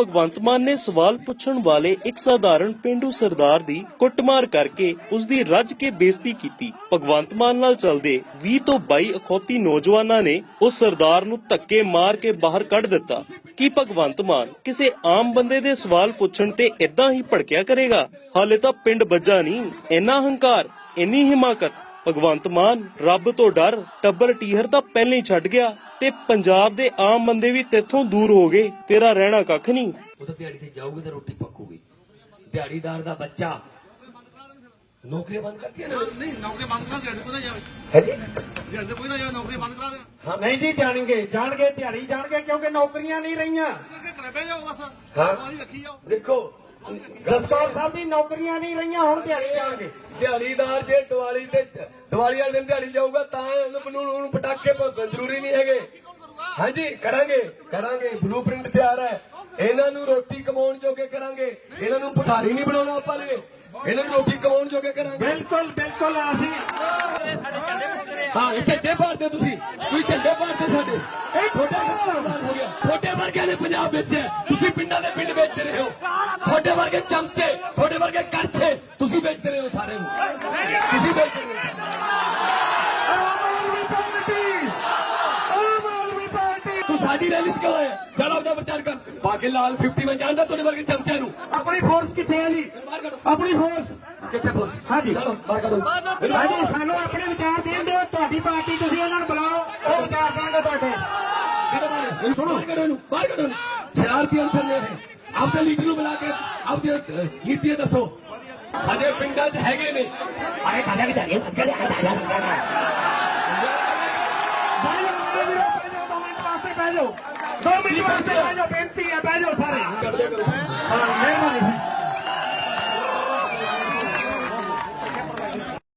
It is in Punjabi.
ਭਗਵੰਤ ਮਾਨ ਨੇ ਸਵਾਲ ਪੁੱਛਣ ਵਾਲੇ ਇੱਕ ਸਾਧਾਰਨ ਪਿੰਡੂ ਸਰਦਾਰ ਦੀ ਕੁੱਟਮਾਰ ਕਰਕੇ ਉਸ ਦੀ ਰੱਜ ਕੇ ਬੇਇੱਜ਼ਤੀ ਕੀਤੀ। ਭਗਵੰਤ ਮਾਨ ਨਾਲ ਚੱਲਦੇ 20 ਤੋਂ 22 ਅਖੌਤੀ ਨੌਜਵਾਨਾਂ ਨੇ ਉਸ ਸਰਦਾਰ ਨੂੰ ਧੱਕੇ ਮਾਰ ਕੇ ਬਾਹਰ ਕੱਢ ਦਿੱਤਾ। ਕੀ ਭਗਵੰਤ ਮਾਨ ਕਿਸੇ ਆਮ ਬੰਦੇ ਦੇ ਸਵਾਲ ਪੁੱਛਣ ਤੇ ਇਦਾਂ ਹੀ ਭੜਕਿਆ ਕਰੇਗਾ? ਹਾਲੇ ਤਾਂ ਪਿੰਡ ਬੱਜਾ ਨਹੀਂ, ਇੰਨਾ ਹੰਕਾਰ, ਇੰਨੀ ਹਿਮਾਕਤ। ਭਗਵੰਤ ਮਾਨ, ਰੱਬ ਤੋਂ ਡਰ, ਟੱਬਰ ਟੀਹਰ ਤਾਂ ਪਹਿਲਾਂ ਹੀ ਛੱਡ ਗਿਆ। ਤੇ ਪੰਜਾਬ ਦੇ ਆਮ ਬੰਦੇ ਵੀ ਤੇਥੋਂ ਦੂਰ ਹੋ ਗਏ। ਤੇਰਾ ਰਹਿਣਾ ਕੱਖ ਨਹੀਂ। ਉਹ ਤਾਂ ਦਿਹਾੜੀ ਤੇ ਜਾਊਗੀ ਤਾਂ ਰੋਟੀ ਪੱਕੂਗੀ। ਦਿਹਾੜੀਦਾਰ ਦਾ ਬੱਚਾ। ਨੌਕਰੀ ਬੰਦ ਕਰਤੀ ਹੈ ਨਾ। ਨਹੀਂ ਨੌਕਰੀ ਬੰਦ ਕਰਾ ਦੇ ਕੋਈ ਨਾ ਜਾਵੇ। ਹੈ ਜੀ? ਜਿਹੜੇ ਕੋਈ ਨਾ ਜਾਵੇ ਨੌਕਰੀ ਬੰਦ ਕਰਾ ਦੇ। ਹਾਂ ਨਹੀਂ ਜੀ ਜਾਣਗੇ। ਜਾਣਗੇ ਦਿਹਾੜੀ ਜਾਣਗੇ ਕਿਉਂਕਿ ਨੌਕਰੀਆਂ ਨਹੀਂ ਰਹੀਆਂ। ਕਿ ਕਰੇ ਬੈ ਜਾਓ ਬਸ। ਹਾਂ। ਦੇਖੋ ਜਸਕੌਰ ਸਾਹਿਬ ਦੀ ਨੌਕਰੀਆਂ ਨਹੀਂ ਰਹੀਆਂ, ਹੁਣ ਦਿਹਾੜੀ ਜਾਣਗੇ। ਦਿਹਾੜੀਦਾਰ ਜੇ ਦੀਵਾਲੀ ਤੇ, ਦੀਵਾਲੀ ਵਾਲੇ ਦਿਨ ਦਿਹਾੜੀ ਜਾਊਗਾ, ਤਾਂ ਉਹਨੂੰ ਪਟਾਕੇ ਜ਼ਰੂਰੀ ਨਹੀਂ ਹੈਗੇ। ਹਾਂਜੀ ਕਰਾਂਗੇ ਕਰਾਂਗੇ। ਬਲੂਪ੍ਰਿੰਟ ਤਿਆਰ ਹੈ। ਇਹਨਾਂ ਨੂੰ ਰੋਟੀ ਕਮਾਉਣ ਜੋਗੇ ਕਰਾਂਗੇ। ਇਹਨਾਂ ਨੂੰ ਭਿਖਾਰੀ ਨਹੀਂ ਬਣਾਉਣਾ ਆਪਾਂ ਨੇ। ਇਹਨਾਂ ਨੂੰ ਰੋਟੀ ਕਮਾਉਣ ਜੋਗੇ ਕਰਾਂਗੇ। ਬਿਲਕੁਲ ਬਿਲਕੁਲ ਅਸੀਂ ਹਾਂ ਇਹ ਝੰਡੇ ਪਾੜਦੇ ਤੁਸੀਂ। ਤੁਸੀਂ ਝੰਡੇ ਪਾੜਦੇ ਸਾਡੇ। ਇਹ ਤੁਹਾਡਾ ਸਰਦਾਰ ਹੋ ਗਿਆ। ਤੁਹਾਡੇ ਵਰਗੇ ਨੇ ਪੰਜਾਬ ਵਿੱਚ ਤੁਸੀਂ ਪਿੰਡਾਂ ਦੇ ਪਿੰਡ ਵੇਚ ਰਹੇ ਹੋ। ਤੁਹਾਡੇ ਵਰਗੇ ਚਮਚੇ ਤੁਹਾਡੇ ਵਰਗੇ ਕਰਛੇ ਤੁਸੀਂ ਵੇਚ ਰਹੇ ਹੋ ਸਾਰੇ ਨੂੰ। ਤੁਸੀਂ ਵੇਚ ਰਹੇ ਹੋ। ਤੂੰ ਸਾਡੀ ਰੈਲੀ ਚ ਕਿਉਂ ਆਇਆ? ਚੱਲ ਆਪਦਾ ਪ੍ਰਚਾਰ ਕਰ। ਬਾਕੀ ਲਾਲ 50 ਮੈਂ ਜਾਣਦਾ ਤੁਹਾਡੇ ਵਰਗੇ ਚਮਚਿਆਂ ਨੂੰ। ਆਪਣੀ ਫੋਰਸ ਕਿੱਥੇ ਹੈ ਜੀ? ਆਪਣੀ ਫੋਰਸ ਕਿੱਥੇ ਬੋਲ ਹਾਂਜੀ। ਚਲੋ ਬਾਹਰ ਕੱਢੋ। ਹਾਂਜੀ ਸਾਨੂੰ ਆਪਣੇ ਵਿਚਾਰ ਦੇਣ ਦਿਓ। ਤੁਹਾਡੀ ਪਾਰਟੀ ਤੁਸੀਂ ਉਹਨਾਂ ਨੂੰ ਬੁਲਾਓ। ਉਹ ਵਿਚਾਰ ਦੇਣਗੇ ਤੁਹਾਡੇ। ਸੁਣੋ। ਬਾਹਰ ਕੱਢੋ ਸ਼ਰਾਰਤੀ ਅੰਸਰ ਨੇ ਆਪਦੇ ਲੀਡਰ ਨੂੰ ਬੁਲਾ ਕੇ ਆਪਦੀਆਂ ਅਹ, ਨੀਤੀਆਂ ਦੱਸੋ। ਸਾਡੇ ਪਿੰਡਾਂ 'ਚ ਹੈਗੇ ਨੇ। ਆਏ ਖਾਜਾ ਕਿ ਜਾਗੇ ਬਹਿ ਜਾਓ, ਬਹਿ ਜਾਓ, ਬਹਿ ਜਾਓ, ਦੋ ਮਿੰਟ ਵਾਸਤੇ ਬਹਿ ਜਾਓ ਦੋ ਮਿੰਟ ਵਾਸਤੇ ਬਹਿ ਜਾਓ ਬੇਨਤੀ ਹੈ ਬਹਿ ਜਾਓ ਸਾਰੇ।